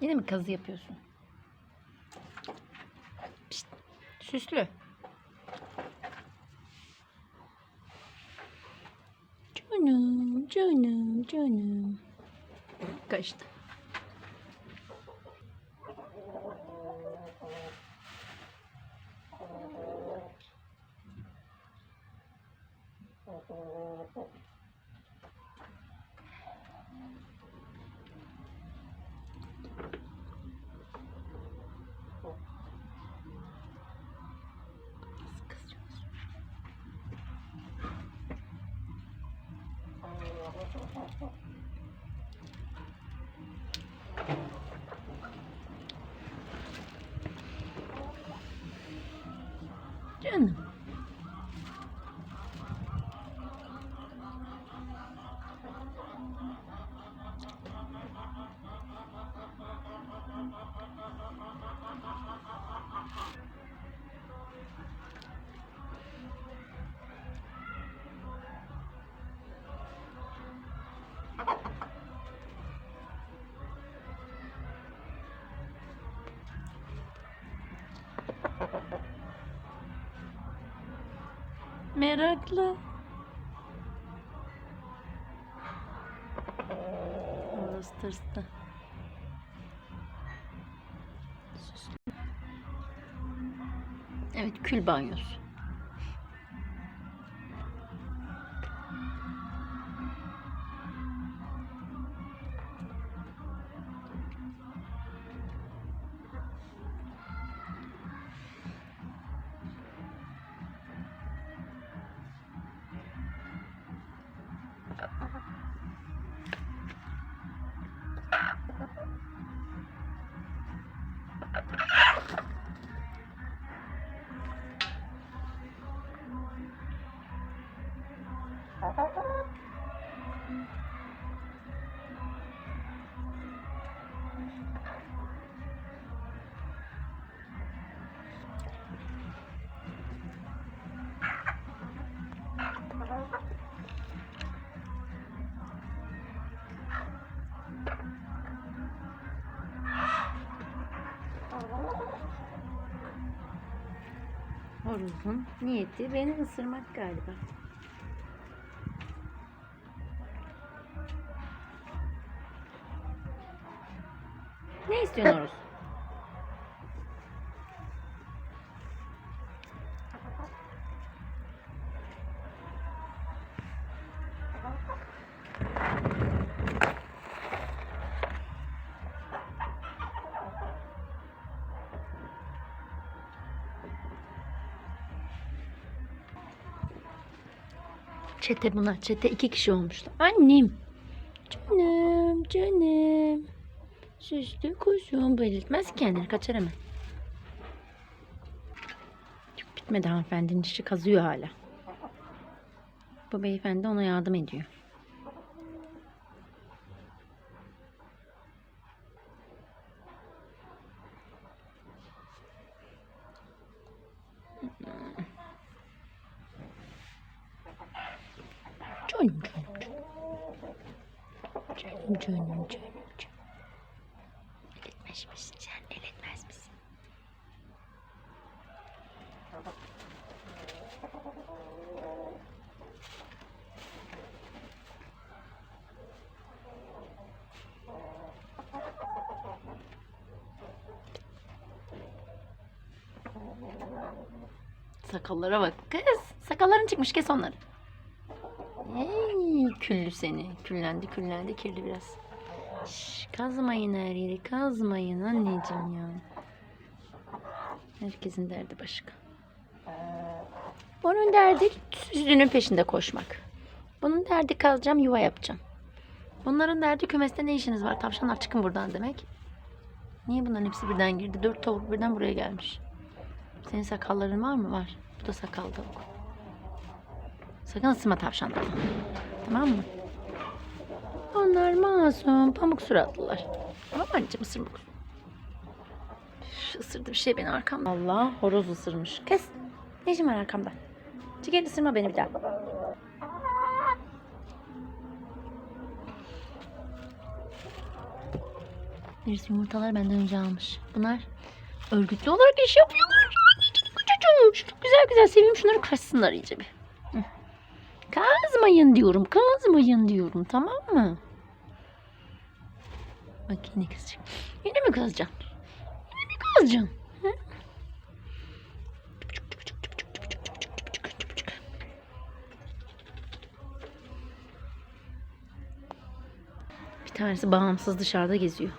Yine mi kazı yapıyorsun? Pişt, süslü. Canım, canım, canım. Kaçtı. Canım. Meraklı. Orası tırstı. Evet kül banyosu. Ha ha ha. Horozun niyeti beni ısırmak galiba. Ne istiyorsun horoz? Çete buna. Çete iki kişi olmuştu. Annem. Canım, canım. Süslü kuşum. Belirtmez kendini. Kaçar hemen. Bitmedi hanımefendinin işi kazıyor hala. Bu beyefendi ona yardım ediyor. Canım, canım, canım. Canım, canım, canım, canım. El etmez misin sen? El etmez misin? Sakallara bak kız. Sakalların çıkmış kes onları. Ey küllü seni. Küllendi küllendi kirli biraz. Şş, kazmayın her yeri kazmayın anneciğim ya. Herkesin derdi başka. Onun derdi süzünün peşinde koşmak. Bunun derdi kazacağım yuva yapacağım. Bunların derdi kümeste ne işiniz var? Tavşanlar çıkın buradan demek. Niye bunların hepsi birden girdi? Dört tavuk birden buraya gelmiş. Senin sakalların var mı? Var. Bu da sakal tavuk. Sakın ısırma tavşanları. Tamam mı? Onlar masum, pamuk suratlılar. Tamam mı anneciğim ısırma. Üf, Isırdı bir şey beni arkamda. Allah horoz ısırmış. Kes. Ne işin var arkamda? Çık gel ısırma beni bir daha. Birisi yumurtaları benden önce almış. Bunlar örgütlü olarak iş yapıyorlar. Çocuğum şu güzel güzel seveyim şunları kaçsınlar iyice bir. Kazmayın diyorum. Kazmayın diyorum. Tamam mı? Bak yine kızacak. Yine mi kızacaksın? Yine mi kızacaksın? Hı? Bir tanesi bağımsız dışarıda geziyor.